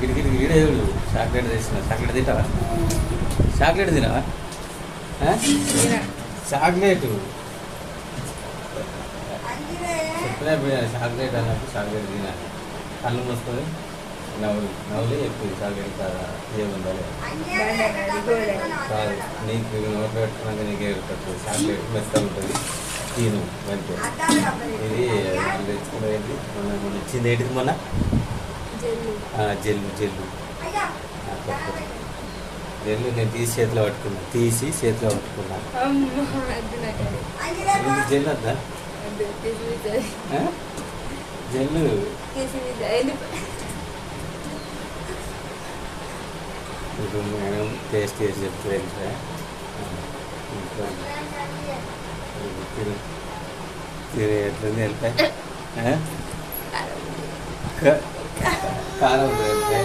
గిడిగిడి వీడే చాక్లెట్ తెచ్చిన. చాక్లెట్ తింటావా? చాక్లెట్ తినవా? చాక్లెట్. చెప్పినా చాక్లెట్ అన్నప్పుడు చాక్లెట్ తినాలి. కళ్ళు మూసుకొని నవ్వులు నవ్వులు ఎక్కువ చాక్లెట్ కాదా? ఏముండాలి కాదు నీకు నోట్ పెట్టుకున్నాక నీకు ఏడుతుంది చాక్లెట్ మెత్తగా ఉంటుంది. తిను అంతే ఇది మనం తెచ్చుకునేది మొన్న మొన్న ఇచ్చింది ఏంటిది మొన్న? జెల్లు. జెల్లు. జెల్లు. నేను తీసి చేతిలో పట్టుకున్నా. తీసి చేతిలో పట్టుకున్నా. జెల్లు వద్దా? ఆ? జెల్లు. ఇప్పుడు మేడం టేస్ట్ చేసి చెప్తే తెలుసా ఇంకా తిను. తిని ఎట్లుంది? వెళ్ళిపోయి కారం వెళ్ళిపోయి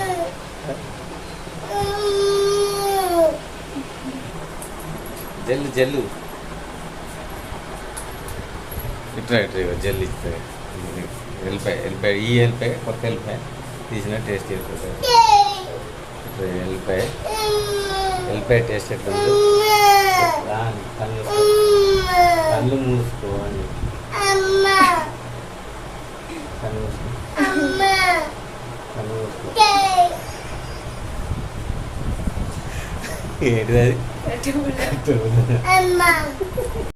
జల్లు జల్లు. ఇట్లా ఇట్లా జల్లు ఇస్తే. వెళ్ళిపోయి వెళ్ళిపోయి ఈ వెళ్ళిపోయి కొత్త వెళ్ళిపోయి తీసిన టేస్ట్ అయిపోతుంది ఇట్లా వెళ్ళిపోయి వెళ్ళిపోయి టేస్ట్ ఎట్లా ఉంది కళ్ళు కళ్ళు మూసుకో కళ్ళు